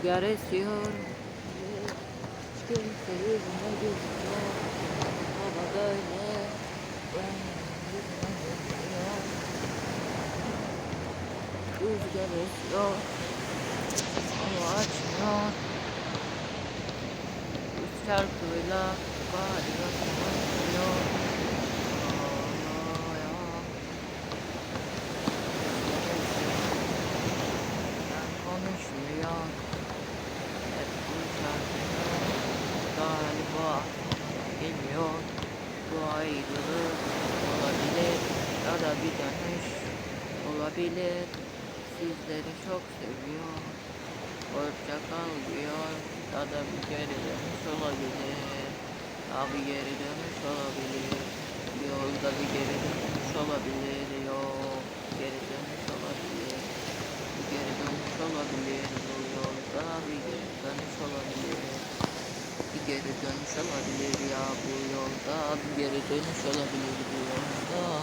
Rüzgar esiyor. Kimse yüzüne gülmüyor. Hava böyle. Ben yüzüme gülmüyor. Rüzgar esiyor. Hava açmıyor. Üç şarkıyla bağırıyor. Bağırıyor. Galiba geliyor. Bu ayrılık olabilir ya da bir dönüş olabilir. Sizleri çok seviyor. Hoşça kal diyor ya da bir geri dönüş olabilir. Ya bir geri dönüş olabilir. Yolda bir geri dönüş olabilir. Yok geri dönüş olabilir. Bir geri dönüş olabilir. Bu yolda bir geri dönüş olabilir. Bir geri dönüş olabilir ya bu yolda. Geri dönüş olabilir bu yolda.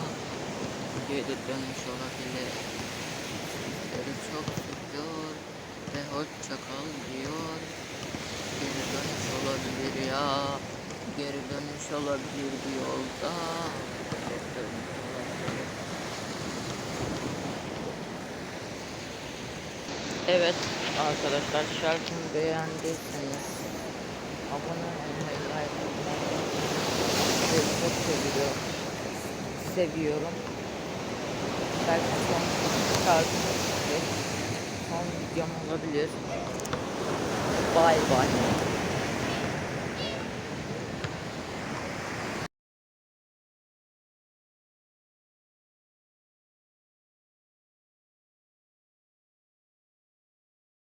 Geri dönüş olabilir. Sizleri çok seviyor ve hoşça kal diyor. Geri dönüş olabilir ya. Geri dönüş olabilir bu yolda. Geri dönüş olabilir. Evet arkadaşlar şarkımı beğendiyseniz abone seviyorum. Seviyorum. Belki son ve son videom olabilir. Bye bye.